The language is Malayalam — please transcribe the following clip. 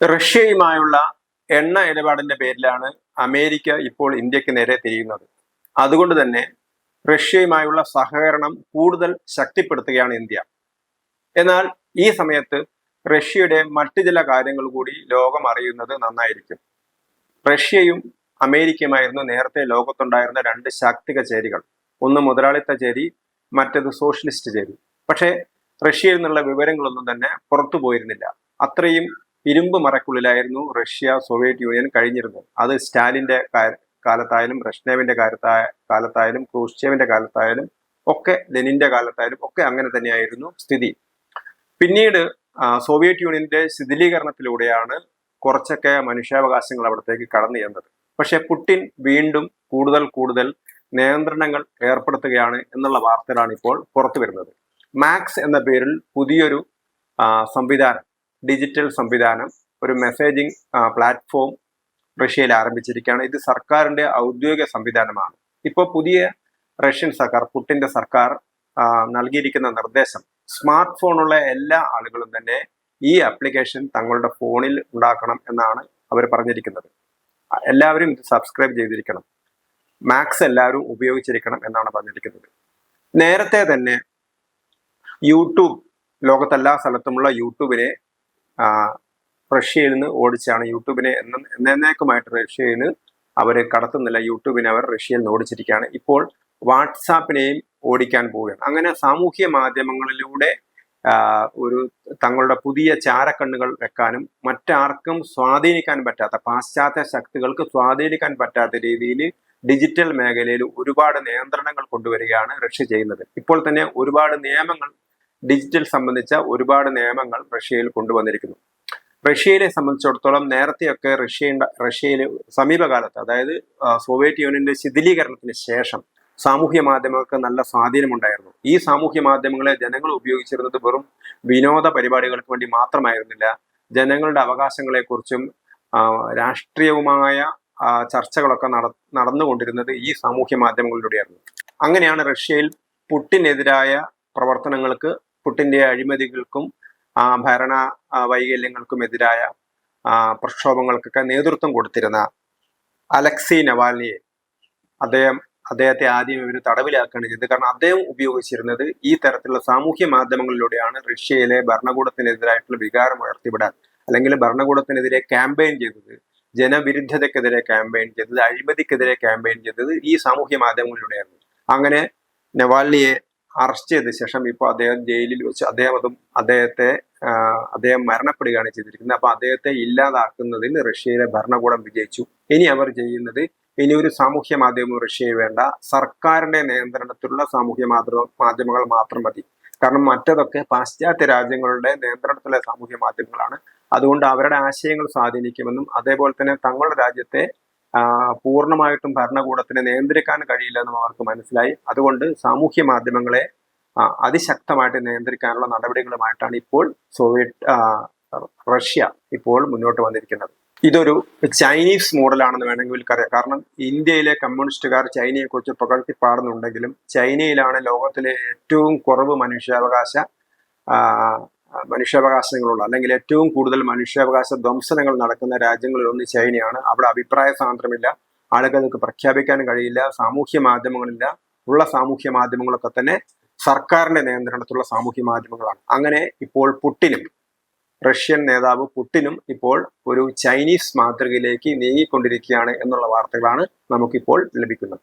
റഷ്യയുമായുള്ള എണ്ണ ഇടപാടിന്റെ പേരിലാണ് അമേരിക്ക ഇപ്പോൾ ഇന്ത്യയ്ക്ക് നേരെ തിരിയുന്നത്. അതുകൊണ്ട് തന്നെ റഷ്യയുമായുള്ള സഹകരണം കൂടുതൽ ശക്തിപ്പെടുത്തുകയാണ് ഇന്ത്യ. എന്നാൽ ഈ സമയത്ത് റഷ്യയുടെ മറ്റു ചില കാര്യങ്ങൾ കൂടി ലോകം അറിയുന്നത് നന്നായിരിക്കും. റഷ്യയും അമേരിക്കയുമായിരുന്നു നേരത്തെ ലോകത്തുണ്ടായിരുന്ന രണ്ട് ശാക്തിക ചേരികൾ. ഒന്ന് മുതലാളിത്ത ചേരി മറ്റത് സോഷ്യലിസ്റ്റ് ചേരി. പക്ഷേ റഷ്യയിൽ നിന്നുള്ള വിവരങ്ങളൊന്നും തന്നെ പുറത്തു പോയിരുന്നില്ല. അത്രയും ഇരുമ്പ് മറക്കുള്ളിലായിരുന്നു റഷ്യ സോവിയറ്റ് യൂണിയൻ കഴിഞ്ഞിരുന്നത്. അത് സ്റ്റാലിന്റെ കാലത്തായാലും റഷ്നേവിന്റെ കാലത്തായ കാലത്തായാലും ക്രൂഷ്ചേവിന്റെ കാലത്തായാലും ഒക്കെ ലെനിന്റെ കാലത്തായാലും ഒക്കെ അങ്ങനെ തന്നെയായിരുന്നു സ്ഥിതി. പിന്നീട് സോവിയറ്റ് യൂണിയന്റെ ശിഥിലീകരണത്തിലൂടെയാണ് കുറച്ചൊക്കെ മനുഷ്യാവകാശങ്ങൾ അവിടത്തേക്ക് കടന്നു ചെന്നത്. പക്ഷെ പുടിൻ വീണ്ടും കൂടുതൽ കൂടുതൽ നിയന്ത്രണങ്ങൾ ഏർപ്പെടുത്തുകയാണ് എന്നുള്ള വാർത്തകളാണ് ഇപ്പോൾ പുറത്തു വരുന്നത് മാക്സ് എന്ന പേരിൽ പുതിയൊരു സംവിധാനം ഡിജിറ്റൽ സംവിധാനം ഒരു മെസ്സേജിംഗ് പ്ലാറ്റ്ഫോം റഷ്യയിൽ ആരംഭിച്ചിരിക്കുകയാണ്. ഇത് സർക്കാരിന്റെ ഔദ്യോഗിക സംവിധാനമാണ്. ഇപ്പോൾ പുതിയ റഷ്യൻ സർക്കാർ പുട്ടിന്റെ സർക്കാർ നൽകിയിരിക്കുന്ന നിർദ്ദേശം സ്മാർട്ട് ഫോണുള്ള എല്ലാ ആളുകളും തന്നെ ഈ ആപ്ലിക്കേഷൻ തങ്ങളുടെ ഫോണിൽ ഉണ്ടാക്കണം എന്നാണ് അവർ പറഞ്ഞിരിക്കുന്നത്. എല്ലാവരും ഇത് സബ്സ്ക്രൈബ് ചെയ്തിരിക്കണം. മാക്സ് എല്ലാവരും ഉപയോഗിച്ചിരിക്കണം എന്നാണ് പറഞ്ഞിരിക്കുന്നത്. നേരത്തെ തന്നെ യൂട്യൂബ് ലോകത്തെല്ലാ സ്ഥലത്തുമുള്ള യൂട്യൂബിനെ റഷ്യയിൽ നിന്ന് ഓടിച്ചാണ് യൂട്യൂബിനെ എന്നേക്കുമായിട്ട് റഷ്യയിൽ നിന്ന് അവർ കടത്തുന്നില്ല. യൂട്യൂബിനെ അവർ റഷ്യയിൽ നിന്ന് ഓടിച്ചിരിക്കുകയാണ്. ഇപ്പോൾ വാട്സാപ്പിനെയും ഓടിക്കാൻ പോവുകയാണ്. അങ്ങനെ സാമൂഹ്യ മാധ്യമങ്ങളിലൂടെ ഒരു തങ്ങളുടെ പുതിയ ചാരക്കണ്ണുകൾ വെക്കാനും മറ്റാർക്കും സ്വാധീനിക്കാൻ പറ്റാത്ത പാശ്ചാത്യ ശക്തികൾക്ക് സ്വാധീനിക്കാൻ പറ്റാത്ത രീതിയിൽ ഡിജിറ്റൽ മേഖലയിൽ ഒരുപാട് നിയന്ത്രണങ്ങൾ കൊണ്ടുവരികയാണ് റഷ്യ ചെയ്യുന്നത്. ഇപ്പോൾ തന്നെ ഒരുപാട് നിയമങ്ങൾ ഡിജിറ്റൽ സംബന്ധിച്ച ഒരുപാട് നിയമങ്ങൾ റഷ്യയിൽ കൊണ്ടുവന്നിരിക്കുന്നു. റഷ്യയിലെ സംബന്ധിച്ചിടത്തോളം നേരത്തെയൊക്കെ റഷ്യ റഷ്യയിലെ സമീപകാലത്ത് അതായത് സോവിയറ്റ് യൂണിയന്റെ ശിഥിലീകരണത്തിന് ശേഷം സാമൂഹ്യ മാധ്യമങ്ങൾക്ക് നല്ല സ്വാധീനമുണ്ടായിരുന്നു. ഈ സാമൂഹ്യ മാധ്യമങ്ങളെ ജനങ്ങൾ ഉപയോഗിച്ചിരുന്നത് വെറും വിനോദ പരിപാടികൾക്ക് വേണ്ടി മാത്രമായിരുന്നില്ല. ജനങ്ങളുടെ അവകാശങ്ങളെക്കുറിച്ചും രാഷ്ട്രീയവുമായ ചർച്ചകളൊക്കെ നട നടന്നുകൊണ്ടിരുന്നത് ഈ സാമൂഹ്യ മാധ്യമങ്ങളിലൂടെയായിരുന്നു. അങ്ങനെയാണ് റഷ്യയിൽ പുട്ടിനെതിരായ പ്രവർത്തനങ്ങൾക്ക് പുട്ടിന്റെ അഴിമതികൾക്കും ഭരണ വൈകല്യങ്ങൾക്കും എതിരായ പ്രക്ഷോഭങ്ങൾക്കൊക്കെ നേതൃത്വം കൊടുത്തിരുന്ന അലക്സി നവാലിയെ അദ്ദേഹം അദ്ദേഹത്തെ ആദ്യം ഇവർ തടവിലാക്കുകയാണ് ചെയ്തത്. കാരണം അദ്ദേഹം ഉപയോഗിച്ചിരുന്നത് ഈ തരത്തിലുള്ള സാമൂഹ്യ മാധ്യമങ്ങളിലൂടെയാണ് റഷ്യയിലെ ഭരണകൂടത്തിനെതിരായിട്ടുള്ള വികാരം ഉയർത്തിവിടാൻ അല്ലെങ്കിൽ ഭരണകൂടത്തിനെതിരെ ക്യാമ്പയിൻ ചെയ്തത് ജനവിരുദ്ധതക്കെതിരെ ക്യാമ്പയിൻ ചെയ്തത് അഴിമതിക്കെതിരെ ക്യാമ്പയിൻ ചെയ്തത് ഈ സാമൂഹ്യ മാധ്യമങ്ങളിലൂടെയായിരുന്നു. അങ്ങനെ നവാലിയെ അറസ്റ്റ് ചെയ്ത ശേഷം ഇപ്പോൾ അദ്ദേഹം ജയിലിൽ വെച്ച് അദ്ദേഹം അതും അദ്ദേഹത്തെ അദ്ദേഹം മരണപ്പെടുകയാണ് ചെയ്തിരിക്കുന്നത്. അപ്പൊ അദ്ദേഹത്തെ ഇല്ലാതാക്കുന്നതിൽ റഷ്യയിലെ ഭരണകൂടം വിജയിച്ചു. ഇനി അവർ ചെയ്യുന്നത് ഇനി ഒരു സാമൂഹ്യ മാധ്യമം റഷ്യയെ വേണ്ട. സർക്കാരിന്റെ നിയന്ത്രണത്തിലുള്ള സാമൂഹ്യ മാധ്യമ മാധ്യമങ്ങൾ മാത്രം മതി. കാരണം മറ്റതൊക്കെ പാശ്ചാത്യ രാജ്യങ്ങളുടെ നിയന്ത്രണത്തിലുള്ള സാമൂഹ്യ മാധ്യമങ്ങളാണ്. അതുകൊണ്ട് അവരുടെ ആശയങ്ങൾ സ്വാധീനിക്കുമെന്നും അതേപോലെ തന്നെ തങ്ങളുടെ രാജ്യത്തെ പൂർണമായിട്ടും ഭരണകൂടത്തിനെ നിയന്ത്രിക്കാൻ കഴിയില്ലെന്നും അവർക്ക് മനസ്സിലായി. അതുകൊണ്ട് സാമൂഹ്യ മാധ്യമങ്ങളെ അതിശക്തമായിട്ട് നിയന്ത്രിക്കാനുള്ള നടപടികളുമായിട്ടാണ് ഇപ്പോൾ സോവിയറ്റ് റഷ്യ ഇപ്പോൾ മുന്നോട്ട് വന്നിരിക്കുന്നത്. ഇതൊരു ചൈനീസ് മോഡലാണെന്ന് വേണമെങ്കിൽ അറിയാം കാരണം ഇന്ത്യയിലെ കമ്മ്യൂണിസ്റ്റുകാർ ചൈനയെ കുറിച്ച് പുകഴ്ത്തി പാടുന്നുണ്ടെങ്കിലും ചൈനയിലാണ് ലോകത്തിലെ ഏറ്റവും കുറവ് മനുഷ്യാവകാശ മനുഷ്യാവകാശങ്ങളുള്ള അല്ലെങ്കിൽ ഏറ്റവും കൂടുതൽ മനുഷ്യാവകാശ ധ്വംസനങ്ങൾ നടക്കുന്ന രാജ്യങ്ങളിൽ ഒന്ന് ചൈനയാണ്. അവിടെ അഭിപ്രായ സ്വാതന്ത്ര്യമില്ല. ആളുകൾക്ക് പ്രഖ്യാപിക്കാൻ കഴിയില്ല. സാമൂഹ്യ മാധ്യമങ്ങളില്ല. ഉള്ള സാമൂഹ്യ മാധ്യമങ്ങളൊക്കെ തന്നെ സർക്കാരിന്റെ നിയന്ത്രണത്തിലുള്ള സാമൂഹ്യ മാധ്യമങ്ങളാണ്. അങ്ങനെ ഇപ്പോൾ പുട്ടിനും റഷ്യൻ നേതാവ് പുട്ടിനും ഇപ്പോൾ ഒരു ചൈനീസ് മാതൃകയിലേക്ക് നീങ്ങിക്കൊണ്ടിരിക്കുകയാണ് എന്നുള്ള വാർത്തകളാണ് നമുക്കിപ്പോൾ ലഭിക്കുന്നത്.